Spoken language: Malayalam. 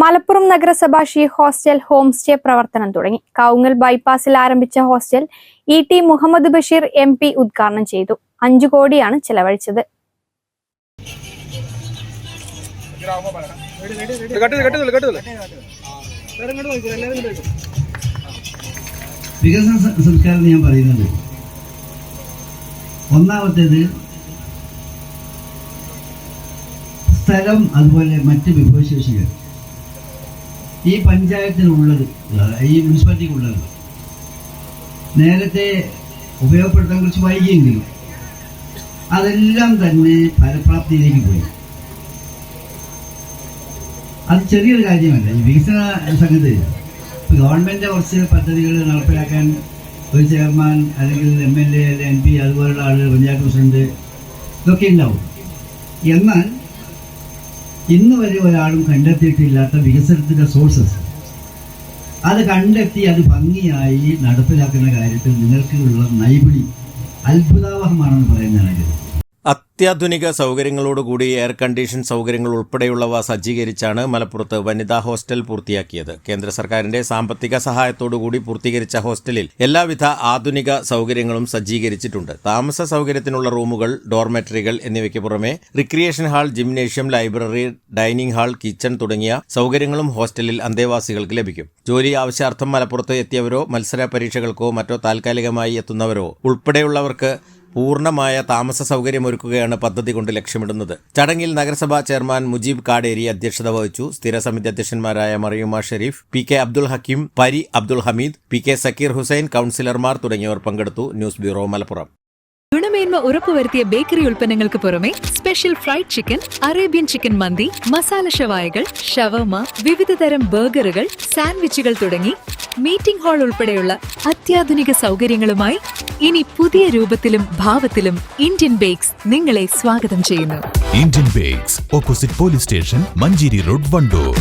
മലപ്പുറം നഗരസഭ ഷീ ഹോസ്റ്റൽ ഹോം സ്റ്റേ പ്രവർത്തനം തുടങ്ങി. കൗങ്ങൽ ബൈപ്പാസിൽ ആരംഭിച്ച hostel E T Muhammad Basheer M P ഉദ്ഘാടനം ചെയ്തു. അഞ്ചു കോടിയാണ് ചെലവഴിച്ചത്. വികസന ഞാൻ പറയുന്നത്. ഒന്നാമത്തേത് സ്ഥലം അതുപോലെ മറ്റ് വിഭവശേഷികൾ. ഈ പഞ്ചായത്തിനുള്ളത് ഈ മുനിസിപ്പാലിറ്റിക്കുള്ളത്. നേരത്തെ ഉപയോഗപ്പെടുത്താൻ കുറച്ച് വൈകിയെങ്കിലും അതെല്ലാം തന്നെ ഫലപ്രാപ്തിയിലേക്ക് പോയി. അത് ചെറിയൊരു കാര്യമല്ല. ഈ വികസന സംഗതി ഇപ്പം ഗവൺമെന്റ് കുറച്ച് പദ്ധതികൾ നടപ്പിലാക്കാൻ ഒരു ചെയർമാൻ അല്ലെങ്കിൽ M L A M P അതുപോലുള്ള ആളുകൾ പഞ്ചായത്ത് പ്രസിഡന്റ് ഇതൊക്കെ ഉണ്ടാവും. എന്നാൽ ഇന്ന് വരെ ഒരാളും കണ്ടെത്തിയിട്ടില്ലാത്ത വികസനത്തിന്റെ സോഴ്സസ് അത് കണ്ടെത്തി അത് ഭംഗിയായി നടപ്പിലാക്കുന്ന കാര്യത്തിൽ നിങ്ങൾക്കുള്ള നൈപുണി അത്ഭുതാവഹമാണെന്ന് പറയുന്നതാണ് അത്യാധുനിക സൗകര്യങ്ങളോടുകൂടി എയർ കണ്ടീഷൻ സൗകര്യങ്ങൾ ഉൾപ്പെടെയുള്ളവ സജ്ജീകരിച്ചാണ് മലപ്പുറത്ത് വനിതാ ഹോസ്റ്റൽ പൂർത്തിയാക്കിയത്. കേന്ദ്ര സർക്കാരിന്റെ സാമ്പത്തിക സഹായത്തോടുകൂടി പൂർത്തീകരിച്ച ഹോസ്റ്റലിൽ എല്ലാവിധ ആധുനിക സൗകര്യങ്ങളും സജ്ജീകരിച്ചിട്ടുണ്ട്. താമസ സൗകര്യത്തിനുള്ള റൂമുകൾ ഡോർമെറ്ററികൾ എന്നിവയ്ക്ക് പുറമെ recreation hall gymnasium library dining hall kitchen തുടങ്ങിയ സൗകര്യങ്ങളും ഹോസ്റ്റലിൽ അന്തേവാസികൾക്ക് ലഭിക്കും. ജോലി ആവശ്യാർത്ഥം മലപ്പുറത്ത് എത്തിയവരോ മത്സര പരീക്ഷകൾക്കോ മറ്റോ താൽക്കാലികമായി എത്തുന്നവരോ ഉൾപ്പെടെയുള്ളവർക്ക് പൂർണമായ താമസ സൗകര്യമൊരുക്കുകയാണ് പദ്ധതി കൊണ്ട് ലക്ഷ്യമിടുന്നത്? ചടങ്ങിൽ നഗരസഭാ ചെയർമാൻ മുജീബ് കാടേരി അധ്യക്ഷത വഹിച്ചു. സ്ഥിരസമിതി അധ്യക്ഷന്മാരായ മറിയുമ ഷെരീഫ് പി കെ അബ്ദുൽ ഹക്കീം പരി അബ്ദുൽ ഹമീദ് പി കെ സക്കീർ ഹുസൈൻ കൌൺസിലർമാർ തുടങ്ങിയവർ പങ്കെടുത്തു. News bureau Malappuram. ഗുണമേന്മ ഉറപ്പുവരുത്തിയ ബേക്കറി ഉൽപ്പന്നങ്ങൾക്ക് പുറമെ special fried chicken Arabian chicken mandi masala ഷവായകൾ shawarma വിവിധതരം ബർഗറുകൾ സാൻഡ്വിച്ചുകൾ തുടങ്ങി മീറ്റിംഗ് ഹാൾ ഉൾപ്പെടെയുള്ള അത്യാധുനിക സൗകര്യങ്ങളുമായി ഇനി പുതിയ രൂപത്തിലും ഭാവത്തിലും ഇന്ത്യൻ ബേക്സ് നിങ്ങളെ സ്വാഗതം ചെയ്യുന്നു. Indian bakes opposite police station Manjeri road Wandoor.